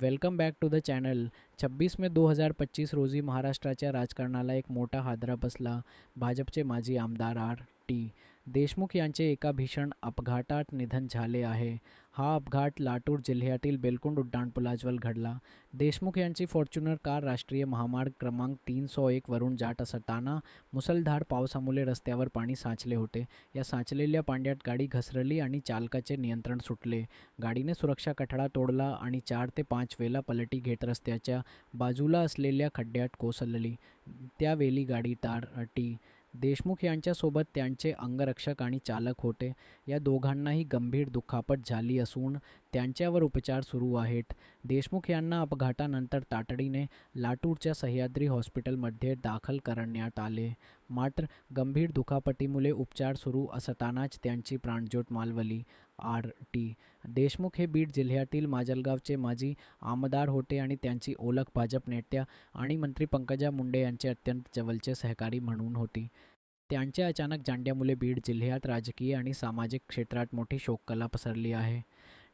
Welcome back to the channel. छब्बीस मे दो हजार पच्चीस रोजी महाराष्ट्राच्या राजकारणाला एक मोठा हादरा बसला. भाजपचे माजी आमदार आर टी. देशमुख यांचे एका भीषण अपघातात निधन झाले आहे. हा अपघात लातूर जिल्ह्यातील बेलकुंड उड्डाणपुलाजवळ घडला. देशमुख यांची फॉर्च्युनर कार राष्ट्रीय महामार्ग क्रमांक तीन सौ एकवरून जात असताना मुसळधार पावसामुळे रस्त्यावर पाणी साचले होते. या साचलेल्या पाण्यात गाडी घसरली आणि चालकाचे नियंत्रण सुटले. गाडीने सुरक्षा कठडा तोडला आणि चार ते पाच वेळा पलटी घेत रस्त्याच्या बाजूला असलेल्या खड्ड्यात कोसळली. त्यावेळी गाडी तार अटी देशमुख यांच्यासोबत त्यांचे अंगरक्षक आणि चालक होते. या दोघांनाही गंभीर दुखापत झाली असून त्यांच्यावर उपचार सुरू आहेत. देशमुख यांना अपघातानंतर तातडीने लातूरच्या सह्याद्री हॉस्पिटलमध्ये दाखल करण्यात आले. मात्र गंभीर दुखापतीमुळे उपचार सुरू असतानाच त्यांची प्राणज्योत मालवली आर टी देशमुख हे बीड जिल्ह्यातील माजलगावचे माजी आमदार होते आणि त्यांची ओळख भाजप नेत्या आणि मंत्री पंकजा मुंडे यांचे अत्यंत जवळचे सहकारी म्हणून होती. त्यांच्या अचानक जांड्यामुळे बीड जिल्ह्यात राजकीय आणि सामाजिक क्षेत्रात मोठी शोककला पसरली आहे.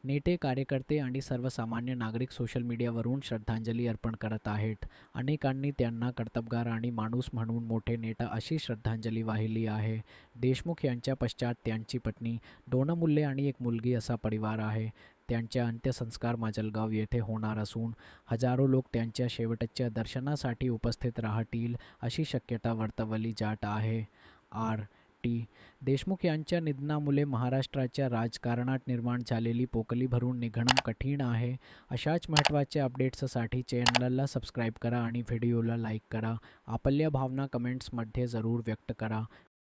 नेते कार्यकर्ते आणि सर्वसामान्य नागरिक सोशल मीडियावरून श्रद्धांजली अर्पण करत आहेत. अनेकांनी त्यांना कर्तबगार आणि माणूस म्हणून मोठे नेता अशी श्रद्धांजली वाहिली आहे. देशमुख यांच्या पश्चात त्यांची पत्नी दोन मुले आणि एक मुलगी असा परिवार आहे. त्यांच्या अंत्यसंस्कार माजलगाव येथे होणार असून हजारो लोक त्यांच्या शेवटच्या दर्शनासाठी उपस्थित राहतील अशी शक्यता वर्तवली जात आहे. आर. टी. देशमुख यांच्या निधनामुळे महाराष्ट्राच्या राजकारणात निर्माण झालेली पोकली भरून निघणं कठीण आहे. अशाच महत्त्वाच्या अपडेट्ससाठी चॅनलला सबस्क्राईब करा आणि व्हिडिओला लाईक करा. आपल्या भावना कमेंट्समध्ये जरूर व्यक्त करा.